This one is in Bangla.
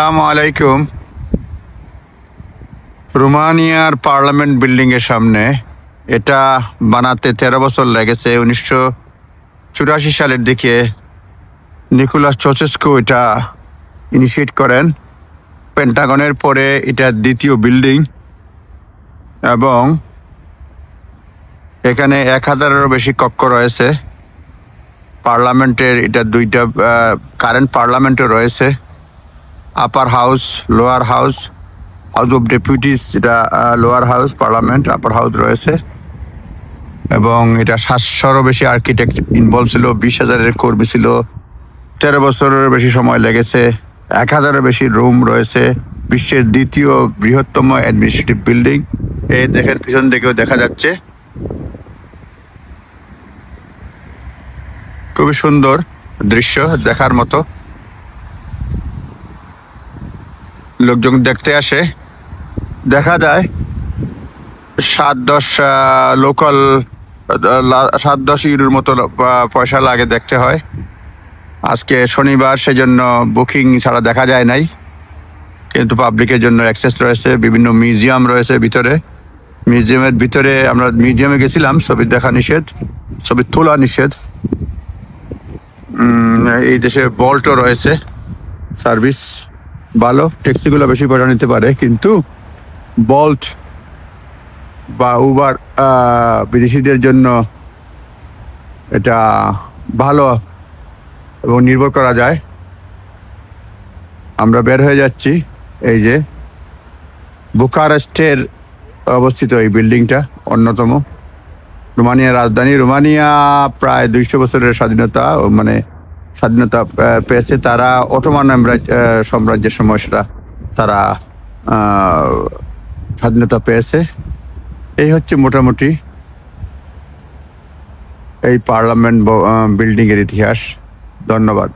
আসসালামু আলাইকুম। রোমানিয়ার পার্লামেন্ট বিল্ডিং এর সামনে এটা বানাতে তেরো বছর লেগেছে। উনিশশো চুরাশি সালের দিকে নিকোলাস চোচেস্কো এটা ইনিশিয়েট করেন। পেন্টাগনের পরে এটা দ্বিতীয় বিল্ডিং এবং এখানে এক হাজারেরও বেশি কক্ষ রয়েছে। পার্লামেন্টের এটা দুইটা কারেন্ট পার্লামেন্টও রয়েছে। Upper house lower house house of deputies যেটা lower house parliament upper house রয়েছে। এবং এটা সাতশোরও বেশি আর্কিটেক্ট ইনভলভ ছিল, বিশ হাজারের কর্মী ছিল। তেরো বছরের বেশি সময় লেগেছে, এক হাজারের বেশি রুম রয়েছে। বিশ্বের দ্বিতীয় বৃহত্তম অ্যাডমিনিস্ট্রেটিভ বিল্ডিং এই দেখেন, পিছন দিকেও দেখা যাচ্ছে। খুবই সুন্দর দৃশ্য দেখার মতো। লোকজন দেখতে আসে। দেখা যায় সাত দশ লোকাল সাত দশ ইউরোর মতো পয়সা লাগে দেখতে হয়। আজকে শনিবার সেজন্য বুকিং ছাড়া দেখা যায় নাই। কিন্তু পাবলিকের জন্য অ্যাক্সেস রয়েছে, বিভিন্ন মিউজিয়াম রয়েছে ভিতরে। মিউজিয়ামের ভিতরে আমরা মিউজিয়ামে গেছিলাম, ছবি দেখা নিষেধ, ছবি তোলা নিষেধ। এই দেশে বল্টও রয়েছে সার্ভিস ভালো ট্যাক্সিগুলো বেশি পয়সা নিতে পারে, কিন্তু বল্ট বা উবার বিদেশিদের জন্য এটা ভালো এবং নির্ভর করা যায়। আমরা বের হয়ে যাচ্ছি, এই যে বুকারেস্টের অবস্থিত এই বিল্ডিংটা, অন্যতম। রোমানিয়ার রাজধানী, রোমানিয়া প্রায় দুইশো বছরের স্বাধীনতা মানে স্বাধীনতা পেয়েছে, তারা অটোমান সাম্রাজ্যের সময় সেটা তারা স্বাধীনতা পেয়েছে। এই হচ্ছে মোটামুটি এই পার্লামেন্ট বিল্ডিং এর ইতিহাস। ধন্যবাদ।